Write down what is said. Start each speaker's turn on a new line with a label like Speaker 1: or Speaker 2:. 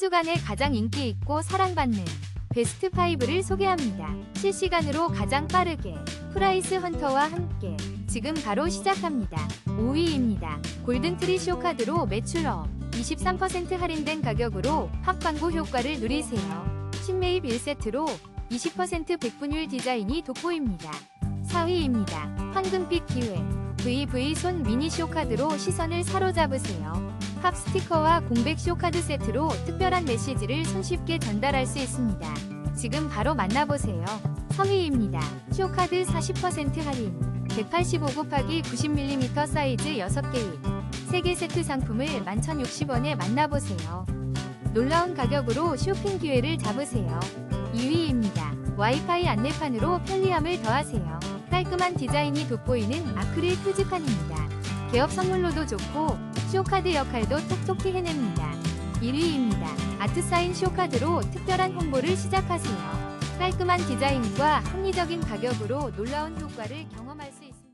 Speaker 1: 주간에 가장 인기 있고 사랑받는 베스트 5를 소개합니다. 실시간으로 가장 빠르게 프라이스 헌터와 함께 지금 바로 시작합니다. 5위입니다. 골든트리 쇼카드로 매출업 23% 할인된 가격으로 확 광고 효과를 누리세요. 신매입 1세트로 20% 백분율 디자인이 돋보입니다. 4위입니다. 황금빛 기회 VV 손 미니 쇼카드로 시선을 사로잡으세요. 팝 스티커와 공백 쇼 카드 세트로 특별한 메시지를 손쉽게 전달할 수 있습니다. 지금 바로 만나보세요. 3위입니다. 쇼카드 40% 할인 185 곱하기 90mm 사이즈 6개입 3개 세트 상품을 11,060원에 만나보세요. 놀라운 가격으로 쇼핑 기회를 잡으세요. 2위입니다. 와이파이 안내판으로 편리함을 더하세요. 깔끔한 디자인이 돋보이는 아크릴 표지판입니다. 개업 선물로도 좋고 쇼카드 역할도 톡톡히 해냅니다. 1위입니다. 아트사인 쇼카드로 특별한 홍보를 시작하세요. 깔끔한 디자인과 합리적인 가격으로 놀라운 효과를 경험할 수 있습니다.